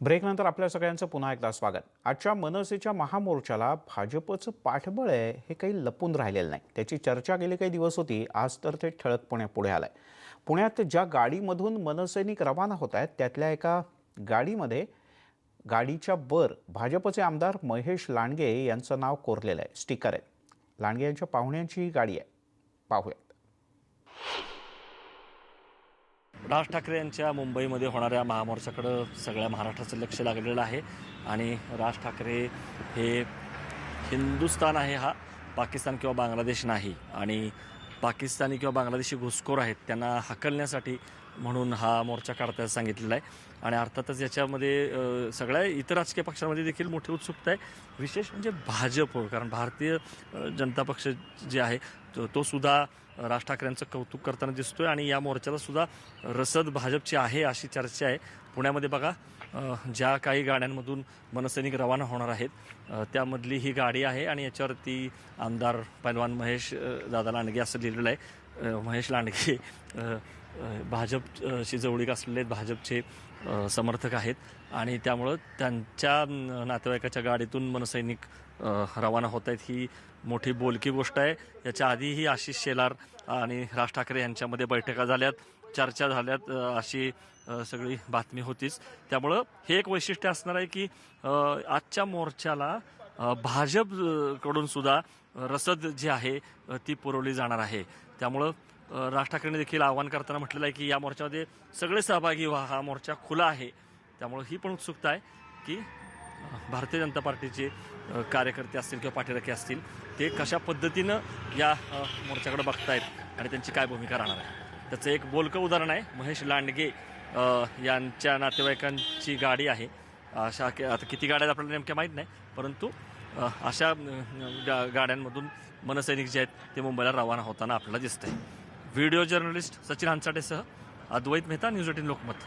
ब्रेकनंतर आपल्या सगळ्यांचं पुन्हा एकदा स्वागत. आजच्या मनसेच्या महामोर्चाला भाजपचं पाठबळ आहे हे काही लपून राहिलेलं नाही. त्याची चर्चा गेली काही दिवस होती आज तर ते ठळकपणे पुढे आलं आहे पुण्यात ज्या गाडीमधून मनसैनिक रवाना होत आहेत त्यातल्या एका गाडीमध्ये गाडीच्या वर भाजपचे आमदार महेश लांडगे यांचं नाव कोरलेलं आहे. स्टिकर आहे लांडगे यांच्या पाहुण्यांची ही गाडी आहे. पाहूयात. राज ठाकरे यांच्या मुंबईमध्ये होणाऱ्या महामोर्चाकडं सगळ्या महाराष्ट्राचं लक्ष लागलेलं आहे. आणि राज ठाकरे हे हिंदुस्तान आहे हा पाकिस्तान किंवा बांगलादेश नाही. आणि पाकिस्तानी किंवा बांगलादेशी घुसखोर आहेत त्यांना हकलण्यासाठी म्हणून हा मोर्चा काढताना सांगितलेला आहे. आणि अर्थातच याच्यामध्ये सगळ्या इतर राजकीय पक्षांमध्ये देखील मोठी उत्सुकता आहे. विशेष म्हणजे भाजप कारण भारतीय जनता पक्ष जे आहे तो- तो सुद्धा राज ठाकरेंचं कौतुक करताना दिसतोय. आणि या मोर्चाला सुद्धा रसद भाजपची आहे अशी चर्चा आहे. पुण्यामध्ये बघा ज्या काही गाड्यांमधून मनसैनिक रवाना होणार आहेत त्यामधली ही गाडी आहे. आणि याच्यावरती आमदार पैलवान महेश दादा लांडगे असं लिहिलेलं आहे. महेश लांडगे भाजपशी जवळीक असलेले भाजपचे समर्थक आहेत. आणि त्यामुळं त्यांच्या नातेवाईकाच्या गाडीतून मनसैनिक रवाना होत आहेत. ही मोठी बोलकी गोष्ट आहे. याच्या आधीही आशिष शेलार आणि राज ठाकरे यांच्यामध्ये बैठका झाल्यात चर्चा झाल्यात अशी सगळी बातमी होतीच. त्यामुळं हे एक वैशिष्ट्य असणार आहे की आजच्या मोर्चाला भाजपकडून सुद्धा रसद जी आहे ती पुरवली जाणार आहे. त्यामुळं राज ठाकरेंनी देखील आवाहन करताना म्हटलेलं आहे की या मोर्चामध्ये सगळे सहभागी व्हा. हा मोर्चा खुला आहे. त्यामुळं ही पण उत्सुकता आहे की भारतीय जनता पार्टीचे कार्यकर्ते असतील किंवा पाठीराखे असतील ते कशा पद्धतीनं या मोर्चाकडे बघतायत आणि त्यांची काय भूमिका राहणार आहे. त्याचं एक बोलकं उदाहरण आहे. महेश लांडगे यांच्या नातेवाईकांची गाडी आहे. अशा आता किती गाड्या आहेत आपल्याला नेमक्या माहीत नाही परंतु अशा गा- गाड्यांमधून मनसैनिक जे आहेत ते मुंबईला रवाना होताना आपल्याला दिसतंय. व्हिडिओ जर्नलिस्ट सचिन हंसाटेसह अद्वैत मेहता न्यूज एटीन लोकमत.